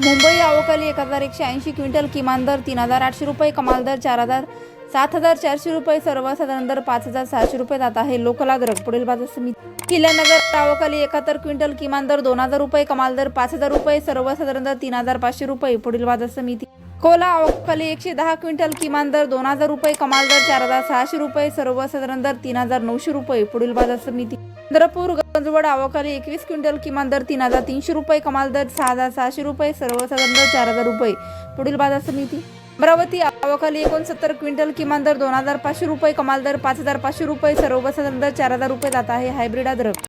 मुंबई आवकाली एक हजार एकशे ऐंशी क्विंटल किमान दर तीन हजार आठशे रुपये कमाल दर चार हजार सात हजार चारशे रुपये सर्वसाधारण दर पाच हजार सहाशे रुपये जात आहे. लोकला दर पुढील बाजार समिती. किल्ल्यानगर आवकाली एकाहत्तर क्विंटल किमान दर दोन हजार रुपये कमाल दर पाच हजार रुपये सर्वसाधारण दर तीन हजार पाचशे रुपये पुढील बाजार समिती. कोला अवकाली एकशे दहा क्विंटल किमान दर दोन हजार रुपये कमाल दर चार हजार सहाशे रुपये सर्वसाधारण दर तीन हजार नऊशे रुपये पुढील बाजार समिती. चंद्रपूर गंजवड आवकाली एकवीस क्विंटल किमान दर तीन हजार तीनशे रुपये कमाल दर सहा हजार सहाशे रुपये सर्वसाधारण दर चार हजार रुपये. पुढील बाजार समिती. अमरावती आवकाली एकोणसत्तर क्विंटल किमान दर दोन हजार पाचशे रुपये कमाल दर पाच हजार पाचशे रुपये सर्वसाधारण दर चार हजार रुपये जात आहे हायब्रिड अद्रक